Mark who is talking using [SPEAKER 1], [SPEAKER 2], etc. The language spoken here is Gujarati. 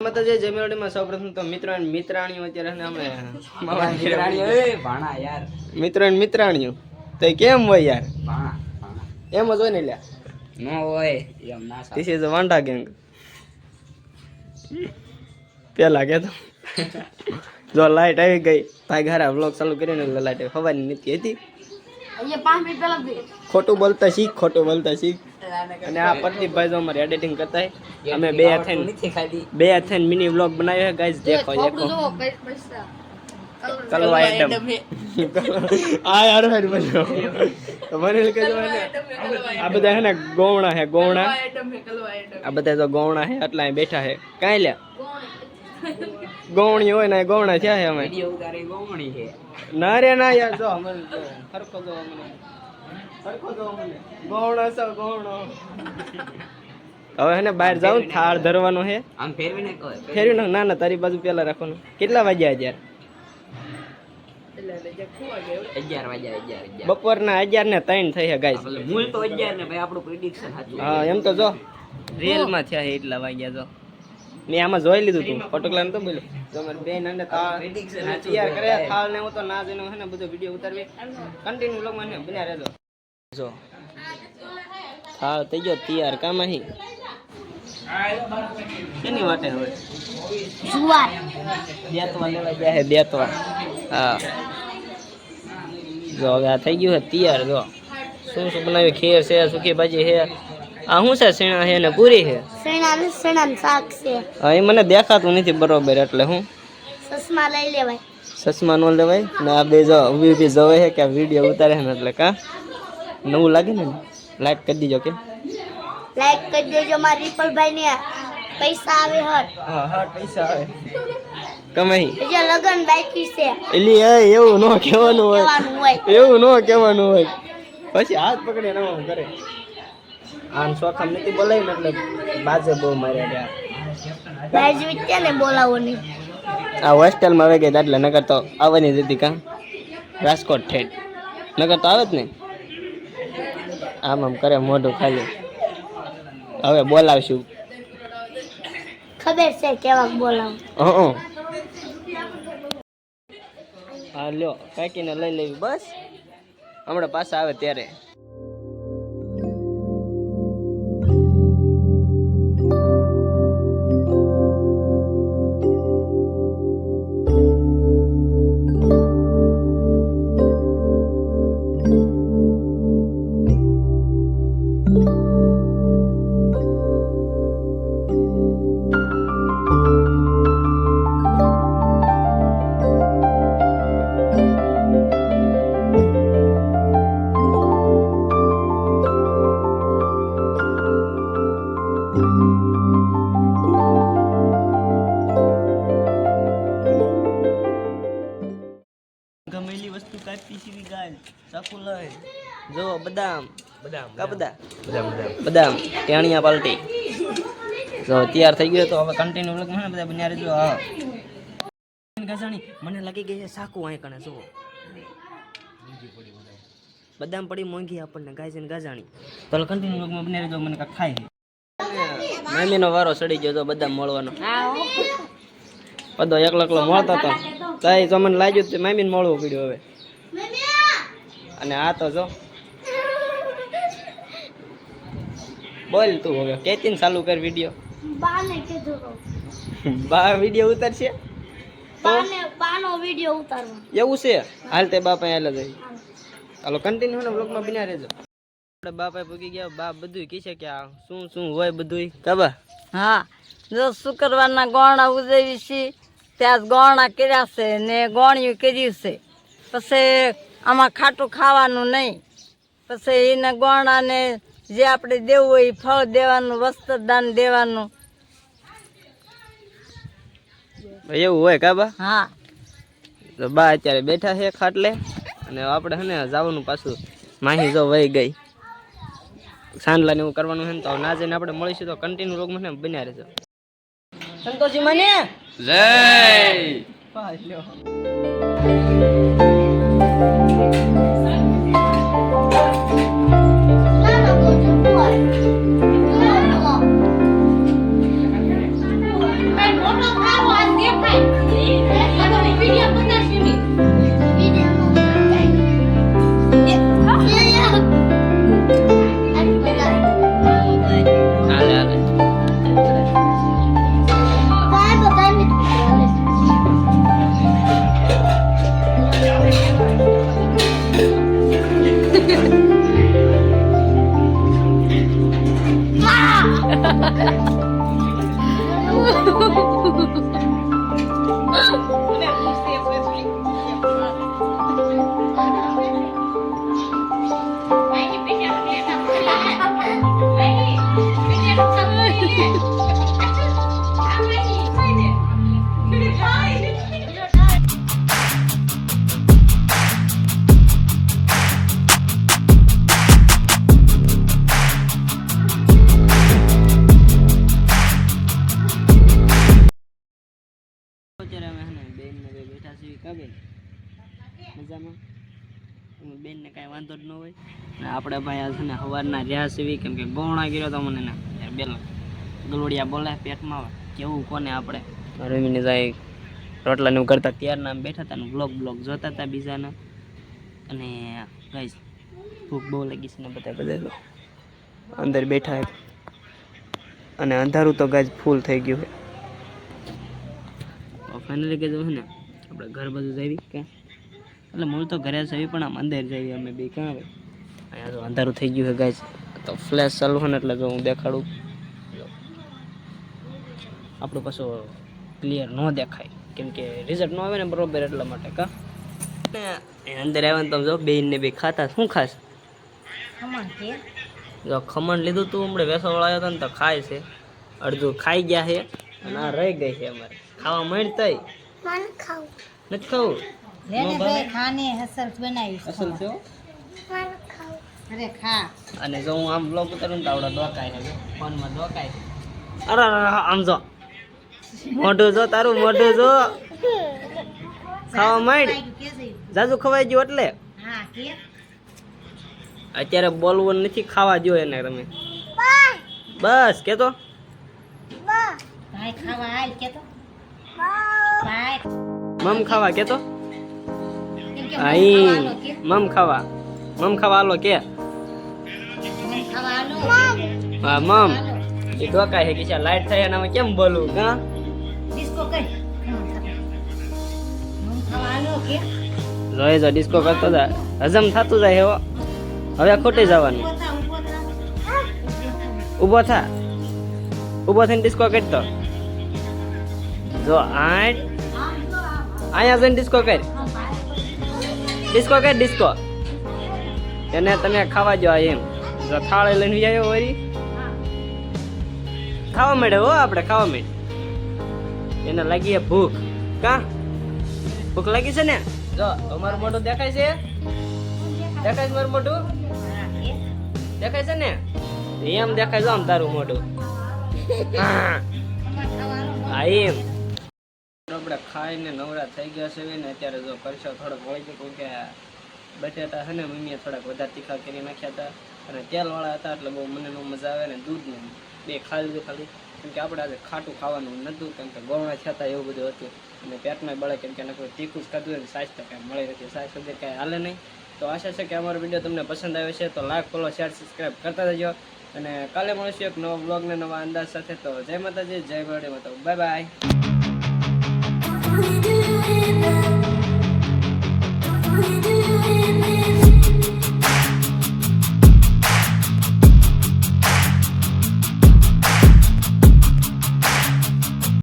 [SPEAKER 1] માતાજી સૌપ્રથમ તો મિત્રો અને મિત્રાણીઓ અત્યારે
[SPEAKER 2] ભાણા યાર.
[SPEAKER 1] મિત્રો અને મિત્રાણીઓ તો કેમ હોય યાર? એમ જ હોય ને લ્યા.
[SPEAKER 2] નો હોય એમ ના
[SPEAKER 1] ધીસ ઇઝ વાંડા ગેંગ પેલા કે જો લાઈટ આવી ગઈ ભાઈ ઘરે વ્લોગ ચાલુ કરીને લાઈટ આવી. હવાની નીતિ હતી. ખોટું બોલતા શીખ ખોટું બોલતા શીખ. અને આ પ્રદીપભાઈ જો અમારે એડિટિંગ કરતા અમે બે
[SPEAKER 2] હાથે
[SPEAKER 1] બે હાથે મિની વ્લોગ બનાવ્યો છે ગાઈઝ દેખો દેખો. કલવા આઈટમ આ યાર ભાઈ બજો મને એમ કહેજો આ બધા હે ને ગોવણા હે ગોવણા. આ બધા તો ગોવણા હે એટલા અહીં બેઠા હે કઈ લ્યા. ગોવણી હોય ને ગોવણા થયા હે અમે.
[SPEAKER 2] વીડિયો છે.
[SPEAKER 1] ના રે ના યાર જો અમે સરખો જો અમને. સરખો જો અમને. ગોવણો છો ગોવણો. હવે હે બહાર જાવ થાળ ધરવાનો હે.
[SPEAKER 2] આમ ફેરવીને કહો
[SPEAKER 1] ફેરવી ના ના તારી બાજુ પેલા રાખવાનું. કેટલા વાગ્યા
[SPEAKER 2] અગિયાર?
[SPEAKER 1] બપોરના અગિયાર ને ત્રણ થઈ છે
[SPEAKER 2] ગાય મૂળ તો અગિયાર ને ભાઈ આપણું પ્રિડિક્શન
[SPEAKER 1] હા એમ તો જો. રેલમાં થયા છે એટલા વાગ્યા જો. મેં આમાં જોઈ લીધું તું. ફોટોગ્રાફ તો બોલ્યો. તો બેન અને તૈયાર કર્યા થાળ ને હું તો ના જઈને હે ને બધો વીડિયો ઉતારવી. કન્ટિન્યુ વ્લોગમાં ને બન્યા રહેજો. જો. થાળ થઈ ગયો તૈયાર. કામ અહીં એની માટે હવે.
[SPEAKER 3] જુવાર.
[SPEAKER 1] દેતવા લેવા ગયા હે દેતવા હા. જો હવે આ થઈ ગયું હે તૈયાર. જો. શું શું બનાવ્યું? ખીર છે સુખી ભાજી છે. આ શું છે? સીણા છે ને પૂરી છે?
[SPEAKER 3] સીણા ને સીણા ને શાક છે.
[SPEAKER 1] હા એ મને દેખાતું નથી બરોબર એટલે હું?
[SPEAKER 3] સસમા લઈ લેવાય.
[SPEAKER 1] ચશ્મા નો લેવાય? ને આ બે જો ઊભી ઊભી જોવે છે કે વીડિયો ઉતારે છે ને એટલે કા? નવું લાગે ને? લાઈક કરી દીજો કે.
[SPEAKER 3] લાઈક કરી દેજો મારા રીપલભાઈ ને. પૈસા આવે હર.
[SPEAKER 1] હા હા પૈસા આવે. કમાઈ.
[SPEAKER 3] હજી લગન બાકી છે.
[SPEAKER 1] એલી એ એવું ન કહેવાનું હોય. એવું ન કહેવાનું હોય. પછી હાથ પકડી નવું કરે. આમ સોખમ નથી બોલાવી ને એટલે બાજે બહુ માર્યા
[SPEAKER 3] બાજુ ત્યાં ને બોલાવો નહીં
[SPEAKER 1] આ હોસ્ટેલમાં આવી ગઈ એટલે નગર તો આવવાની દીધી કા. રાજકોટ ઠેઠ. નગર તો આવે જ ને. આમ આમ કરે મોઢું ખાલી. હવે બોલાવશું.
[SPEAKER 3] ખબર છે કેવા બોલાવો.
[SPEAKER 1] હં. હા લ્યો કાકીને લઈ લેવી બસ. હમણાં પાછા આવે ત્યારે. કાપી સીવી ગાલ ચાકુ લઈ જો બદામ.
[SPEAKER 2] બદામ?
[SPEAKER 1] કા બદામ.
[SPEAKER 2] બદામ
[SPEAKER 1] ટેણિયા પાલટી. જો તૈયાર થઈ ગયો તો હવે કન્ટિન્યુ લગમાં બધા બન્યા રહેજો. હા. ગજાણી મને લાગી ગઈ છે સાકુ અહીં કણે જુઓ. બદામ પડી મોંઘી આપણને ગાય છે ને ગાજાણી. તો કન્ટિન્યુ વ્લોગમાં બન્યા રહેજો મને કાંઈક ખાય મામીનો વારો સડી ગયો તો બદામ મળવાનો. બધો એકલો એકલો મળતો હતો તો મને લાગ્યું કે મામીને મળવું પડ્યું હવે. અને આ તો જો. બોલ તું હવે કેતીન ચાલુ કર વીડિયો
[SPEAKER 3] બાને કીધું
[SPEAKER 1] બા વીડિયો ઉતારશે?
[SPEAKER 3] બાને બાનો વિડિયો ઉતારવાનો.
[SPEAKER 1] એવું છે? હાલ તે બાપા હાલ જાય ચાલો કન્ટિન્યુ ને બ્લોગમાં બિના રહેજો. આપણે બાપા પૂગી ગયા બાપ બધું કહે છે કે આ શું શું હોય બધું કબા
[SPEAKER 4] હા જો શુક્રવારના ગોણા ઉજવી છે ત્યાં ગોણા કર્યા છે ને ગોણિયું કર્યું છે. પછી આમાં ખાટું ખાવાનું નહીં. પછી એને ગોણાને જે આપણે દેવું હોય એ ફળ દેવાનું વસ્ત્રદાન દેવાનું.
[SPEAKER 1] એવું હોય કાબા
[SPEAKER 4] હા.
[SPEAKER 1] તો બા અત્યારે બેઠા છે ખાટલે અને આપણે હે ને જવાનું પાછું. માહી જો વહી ગઈ. સાંડલા ને એવું કરવાનું છે ને તો ના જઈને આપણે મળીશું તો કન્ટિન્યુ રોગ મને બન્યા રહેજો સંતોષી મને?
[SPEAKER 2] જય! うわ!
[SPEAKER 1] કેવી કાબેલ મજામાં? એમાં બેનને કાંઈ વાંધો જ ન હોય. અને આપણે ભાઈ આ છે ને સવારના રહ્યા સીવી કેમ કે ગોણા ગયો તો મને ને બેલ ગલોડિયા બોલે પેટમાં કેવું કોને આપણે? રમીને જાય રોટલા ને એવું કરતા ત્યારના બેઠા હતા બ્લોગ બ્લોગ જોતા હતા બીજાના. અને ગાઈસ ભૂખ બહુ લાગી છે ને બધા બધા અંદર બેઠા અને અંધારું તો ગાજ ફૂલ થઈ ગયું છે ફાઇનલી કીધું છે ને આપણે ઘર બધું જઈ કે? એટલે મૂળ તો ઘરે જઈ પણ આમ અંદર જઈએ અમે બે ક્યાં આવે? અહીંયા તો અંધારું થઈ ગયું છે ગાય તો ફ્લેશ ચાલુ છે ને એટલે જો હું દેખાડું. આપણું પાછું ક્લિયર ન દેખાય. કેમ કે રિઝલ્ટ ન આવે ને બરોબર એટલા માટે કા? ને અંદર આવ્યા ને તમે જો બેન ને બે ખાતા શું ખાસ જો ખમણ લીધું તું હમણાં વેસવાળા આવ્યો હતો ને તો ખાય છે. અડધું ખાઈ ગયા છે અને આ રહી ગઈ છે અમારે. ખાવા માંડ તઈ
[SPEAKER 3] મન ખાવ.
[SPEAKER 1] નથી ખાવું? લેને ભાવે?
[SPEAKER 4] ખાને હસલ બનાવી
[SPEAKER 1] હસલ છો
[SPEAKER 3] મન ખાવ.
[SPEAKER 4] અરે ખા.
[SPEAKER 1] અને જો હું આમ બ્લોગ ઉતારું ને તો આવડે ડોકાય છે ફોનમાં ડોકાય અરે આમ જો. મોઢું જો તારું મોઢું જો. ખાવા માંડ. જાજુ ખવાઈ ગયું એટલે. અત્યારે બોલવું નથી ખાવા જો એને તમે. બસ.
[SPEAKER 3] કેતો?
[SPEAKER 4] ભાઈ ખાવા હાલ કે તો
[SPEAKER 3] બા
[SPEAKER 4] ભાઈ
[SPEAKER 1] મમ ખાવા કે તો? મમ ખાવા મમ ખાવા. હાલો કે? હા મમ. એ ડોકાય હે કે છે લાઈટ થાય અને અમે કેમ બોલું કા?
[SPEAKER 4] ડિસ્કો કઈ હાલો
[SPEAKER 1] જો ડિસ્કો કરતો હતા હજમ થતું જાય હેવો હવે ખોટી જવાનું. ઊભો થા ઊભો થઈને ડિસ્કો કરતો. જો આઠ. અહીંયા જઈને ડિસ્કો કર. ડિસ્કો કર ડિસ્કો એને તમે ખાવા જો એમ. જો થાળે લઈને આવ્યો વળી. ખાવા મળે હો આપણે ખાવા મળે એને લાગી ભૂખ. કા? ભૂખ લાગી છે ને? જો અમારું મોઢું દેખાય છે? દેખાય છે મારું મોઢું? દેખાય છે ને? એમ દેખાય છે આમ તારું મોઢું. હા, એમ. આપણે ખાઈને નવરા થઈ ગયા છે ને, અત્યારે જો કરશો થોડોક વળી ગયો કે બટેટા છે ને, મમ્મીએ થોડાક વધારે તીખા કરી નાખ્યા હતા. અને તેલવાળા હતા, એટલે બહુ મને નો મજા આવે ને દૂધને બે ખાઈ લીધું ખાલી. કેમ કે આપણે આજે ખાટું ખાવાનું નહોતું, કેમ કે ગૌણા હતા એવું બધું હતું. અને પેટમાં બળે, કેમ કે નકરું તીખું જ ખાધું અને સાસ તો કાંઈ મળી નથી સાસ સુધી કાંઈ હાલે નહીં. તો આશા છે કે અમારો વીડિયો તમને પસંદ આવ્યો છે, તો લાઈક, ફોલો, શેર, સબસ્ક્રાઈબ કરતા જજો અને કાલે મળીશું એક નવો બ્લોગ ને નવા અંદાજ સાથે. તો જય માતાજી, જય માતા bye bye do it now. We do